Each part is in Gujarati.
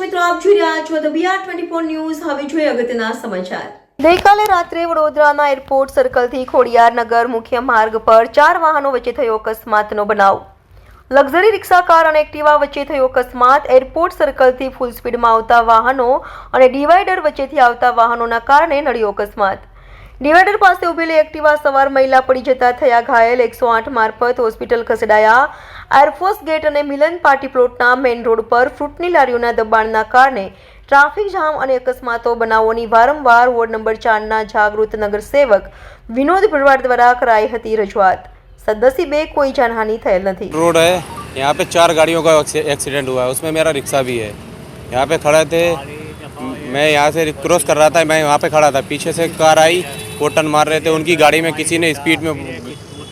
મિત્રો, આપ જોઈ રહ્યા છો the BR twenty four news હવે જોઈએ અગત્યના સમાચાર. ગઈકાલે રાત્રે વડોદરાના એરપોર્ટ સર્કલથી ખોડિયારનગર મુખ્ય માર્ગ પર ચાર વાહનો વચ્ચે થયો અકસ્માતનો બનાવ. લક્ઝરી રિક્ષા કાર અને એક્ટિવા વચ્ચે થયો અકસ્માત. એરપોર્ટ સર્કલથી ફૂલ સ્પીડમાં આવતા વાહનો અને ડિવાઈડર વચ્ચેથી આવતા વાહનોના કારણે નડ્યો અકસ્માત. ડિવાઈડર પાસે ઊભેલી એક્ટિવા સવાર મહિલા પડી જતા થયા ઘાયલ એકસો આઠ મારફત હોસ્પિટલ ખસેડાયા એરફોર્સ ગેટ અને મિલન પાર્ટી પ્લોટના મેઇન રોડ પર ફ્રૂટની લારીઓના દબાણના કારણે ટ્રાફિક જામ અને અકસ્માતો બનાવોની વારંવાર વોર્ડ નંબર ચારના જાગૃત નગરસેવક વિનોદ ભરવાડ દ્વારા કરાઈ હતી રજૂઆત સદનસીબે કોઈ જાનહાનિ થયેલ નથી रोड है यहाँ पे चार गाड़ियों का एक्सी- एक्सीडेंट हुआ है उसमें मेरा रिक्शा भी है यहाँ पे खड़े थे मैं यहाँ से क्रॉस कर रहा था मैं वहाँ पे खड़ा था पीछे से कार आई वो टर्न मार रहे थे उनकी गाड़ी में किसी ने स्पीड में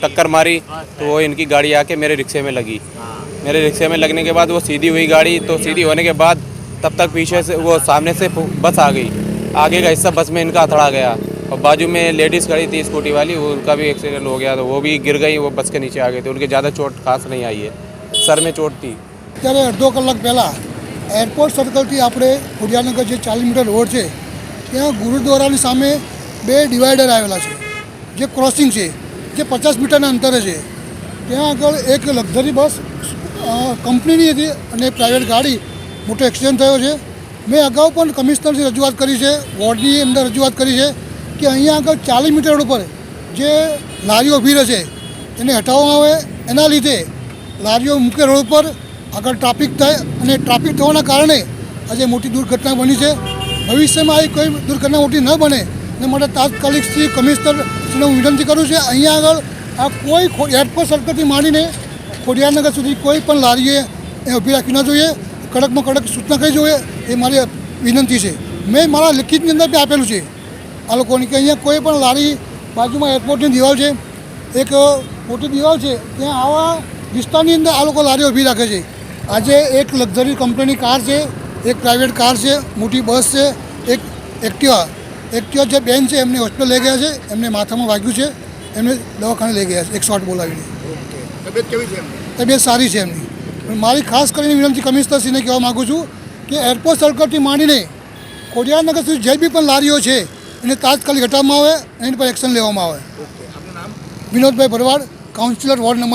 टक्कर मारी तो वो इनकी गाड़ी आके मेरे रिक्शे में लगी मेरे रिक्शे में लगने के बाद वो सीधी हुई गाड़ी तो सीधी होने के बाद तब तक पीछे से वो सामने से बस आ गई आगे का हिस्सा बस में इनका अथड़ा गया और बाजू में लेडीज़ खड़ी थी स्कूटी वाली वो उनका भी एक्सीडेंट हो गया तो वो भी गिर गई वो बस के नीचे आ गई थी उनके ज़्यादा चोट खास नहीं आई है सर में चोट थी ત્યારે અડધો કલાક પહેલાં એરપોર્ટ સર્કલથી આપણે ખોડિયાનગર જે ચાલીસ મીટર રોડ છે ત્યાં ગુરુદ્વારાની સામે બે ડિવાઈડર આવેલા છે. જે ક્રોસિંગ છે, જે પચાસ મીટરના અંતરે છે. ત્યાં આગળ એક લક્ઝરી બસ કંપનીની હતી અને પ્રાઇવેટ ગાડી મોટો એક્સિડન્ટ થયો છે. મેં અગાઉ પણ કમિશનરથી રજૂઆત કરી છે, વોર્ડની અંદર રજૂઆત કરી છે કે અહીંયા આગળ ચાલીસ મીટર ઉપર જે લારીઓ ઊભી રહે છે એને હટાવવામાં આવે. એના લીધે લારીઓ મુખ્ય રોડ ઉપર, આગળ ટ્રાફિક થાય અને ટ્રાફિક થવાના કારણે આજે મોટી દુર્ઘટના બની છે. ભવિષ્યમાં આવી કોઈ દુર્ઘટના મોટી ન બને ને માટે તાત્કાલિક શ્રી કમિશનરશ્રીને હું વિનંતી કરું છું, અહીંયા આગળ આ કોઈ એરપોર્ટ સર્કલથી માંડીને ખોડિયારનગર સુધી કોઈ પણ લારીએ એ ઊભી રાખવી ન જોઈએ, કડકમાં કડક સૂચના કરી જોઈએ, એ મારી વિનંતી છે. મેં મારા લિખિતની અંદર બી આપેલું છે, આ લોકોની કે અહીંયા કોઈ પણ લારી બાજુમાં એરપોર્ટની દિવાલ છે, એક મોટી દિવાલ છે, ત્યાં આવા વિસ્તારની અંદર આ લોકો લારીઓ ઊભી રાખે છે. આજે એક લક્ઝરી કંપનીની કાર છે, એક પ્રાઇવેટ કાર છે, મોટી બસ છે, એક એક્ટિવા એક્ટિવા જે બેન છે એમને હોસ્પિટલ લઈ ગયા છે એમને માથામાં વાગ્યું છે એમને દવાખાને લઈ ગયા છે એક શોટ બોલાવીને. તબિયત સારી છે એમની. મારી ખાસ કરીને વિનંતી કમિશનરશ્રીને કહેવા માગું છું કે એરપોર્ટ સર્કલથી માંડીને ખોડિયારનગર સુધી જે બી પણ લારીઓ છે એને તાત્કાલિક હટાવવામાં આવે એની પર એક્શન લેવામાં આવે. Vinodbhai Bharwad councillor ward number